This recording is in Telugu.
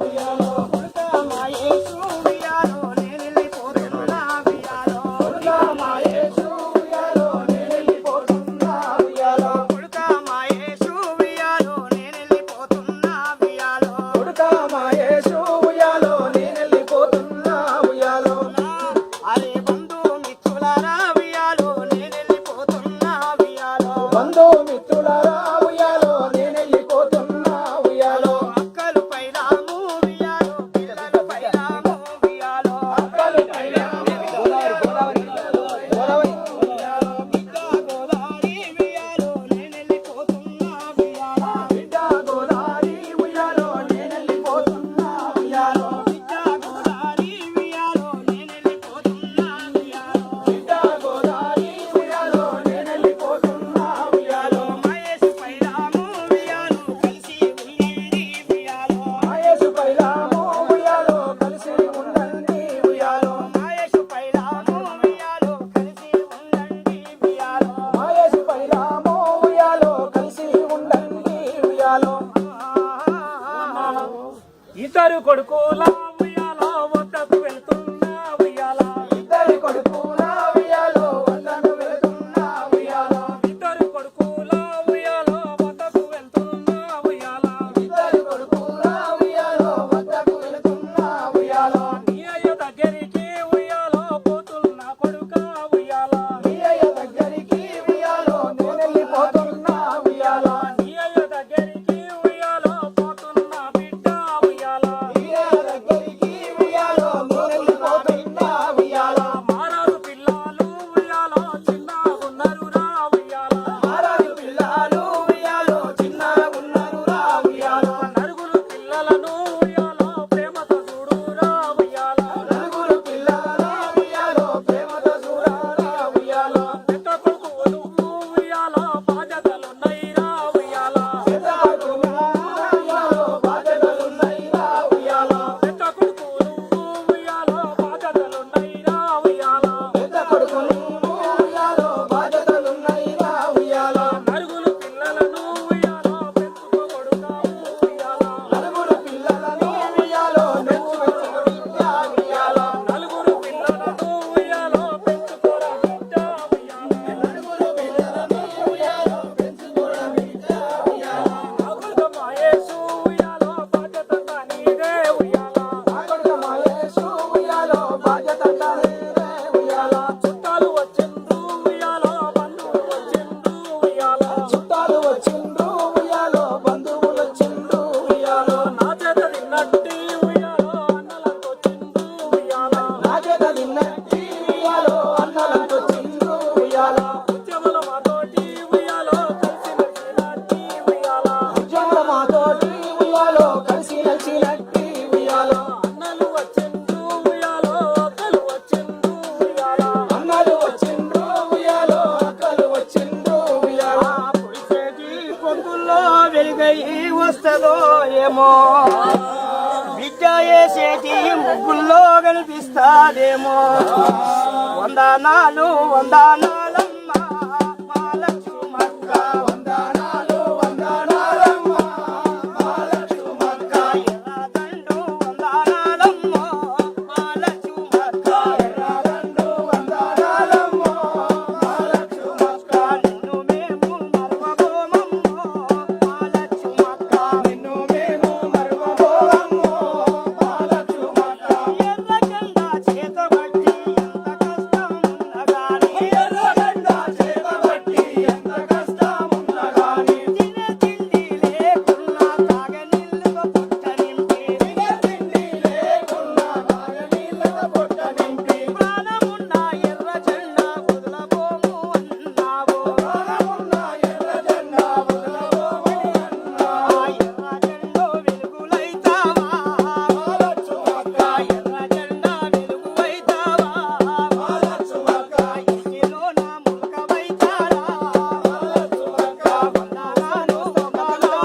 Oh, yeah. ఇద్దరు కొడుకులా? నెయ్యి వస్తుందో ఏమో? బిడ్డ చేతి ముగ్గుల్లో కనిపిస్తాదేమో? వందనాలు వందనాలు.